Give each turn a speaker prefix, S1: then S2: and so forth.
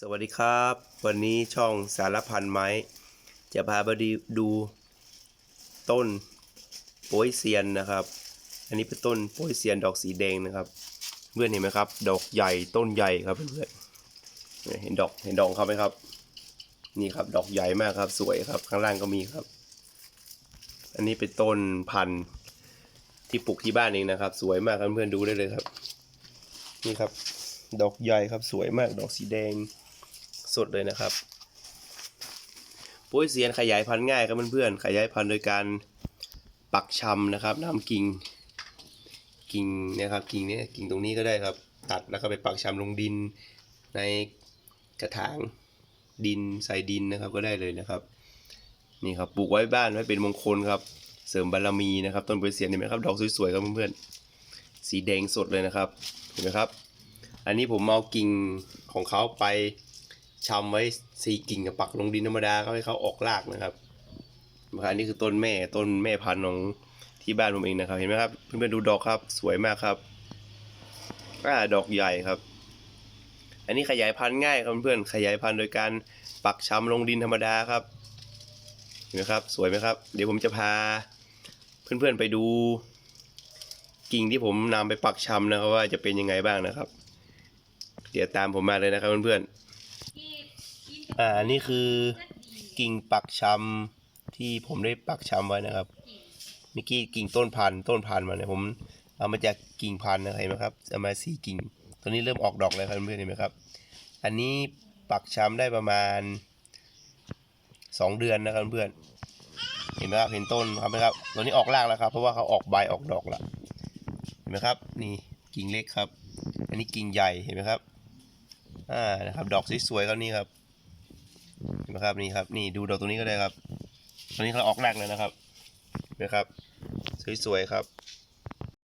S1: สวัสดีครับ วันนี้ช่องสารพันไม้ จะพาไปดูต้นโป้ยเซียนนะครับ อันนี้เป็นต้นโป้ยเซียนดอกสีแดงนะครับ เพื่อนเห็นไหมครับ ดอกใหญ่ต้นใหญ่ครับเพื่อนเนี่ยเห็นดอกเห็นดอกเขาไหมครับ นี่ครับดอกใหญ่มากครับ สวยครับ ข้างล่างก็มีครับ อันนี้เป็นต้นพันธุ์ที่ปลูกที่บ้านเองนะครับ สวยมากครับเพื่อนดูได้เลยครับ นี่ครับดอกใหญ่ครับสวยมากดอกสีแดง สดเลยนะครับโป้ยเซียนขยายพันธุ์ง่ายครับเพื่อนๆขยายพันธุ์โดยการปักชำนะครับนำกิ่งกิ่งนะครับกิ่งเนี้กิ่งตรงนี้ก็ได้ครับ ตัดแล้วก็ไปปักชำลงดินในกระถางดินใส่ดินนะครับก็ได้เลยนะครับ นี่ครับปลูกไว้บ้านไว้เป็นมงคลครับ เสริมบารมีนะครับต้นโป้ยเซียนเห็นไหมครับดอกสวยๆครับเพื่อนๆสีแดงสดเลยนะครับเห็นไหมครับ อันนี้ผมเอากิ่งของเขาไป ชำไว้สี่กิ่งกับปักลงดินธรรมดาก็ให้เขาออกรากนะครับอันนี้คือต้นแม่ต้นแม่พันธุ์ของที่บ้านผมเองนะครับ เห็นไหมครับเพื่อนๆดูดอกครับ สวยมากครับอ่าดอกใหญ่ครับ อันนี้ขยายพันธุ์ง่ายครับเพื่อนๆขยายพันธุ์โดยการปักชำลงดินธรรมดาครับเห็นไหมครับ สวยไหมครับ เดี๋ยวผมจะพา เพื่อนๆไปดู กิ่งที่ผมนำไปปักชำนะครับ ว่าจะเป็นยังไงบ้างนะครับ เดี๋ยวตามผมมาเลยนะครับเพื่อนๆ อ่าอันนี้คือกิ่งปักชำที่ผมได้ปักชำไว้นะครับเมื่อกี้กิ่งต้นพันธุ์ต้นพันธุ์มาเนี่ยผมเอามาจากกิ่งพันธุ์นะครับเห็นไหมครับเอามาสี่กิ่งตอนนี้เริ่มออกดอกแล้วครับเพื่อนเห็นไหมครับ อันนี้ปักชำได้ประมาณสองเดือนนะครับเพื่อนเห็นไหมครับเห็นต้นครับไหมครับตอนนี้ออกรากแล้วครับ เพราะว่าเขาออกใบออกดอกแล้วเห็นไหมครับ นี่กิ่งเล็กครับ อันนี้กิ่งใหญ่เห็นไหมครับอ่านะครับ ดอกสวยๆครับนี่ครับ เห็นไหมครับนี่ครับ นี่ดูดอกตรงนี้ก็ได้ครับ ตอนนี้เขาออกรากแล้วนะครับนะครับ สวยๆครับ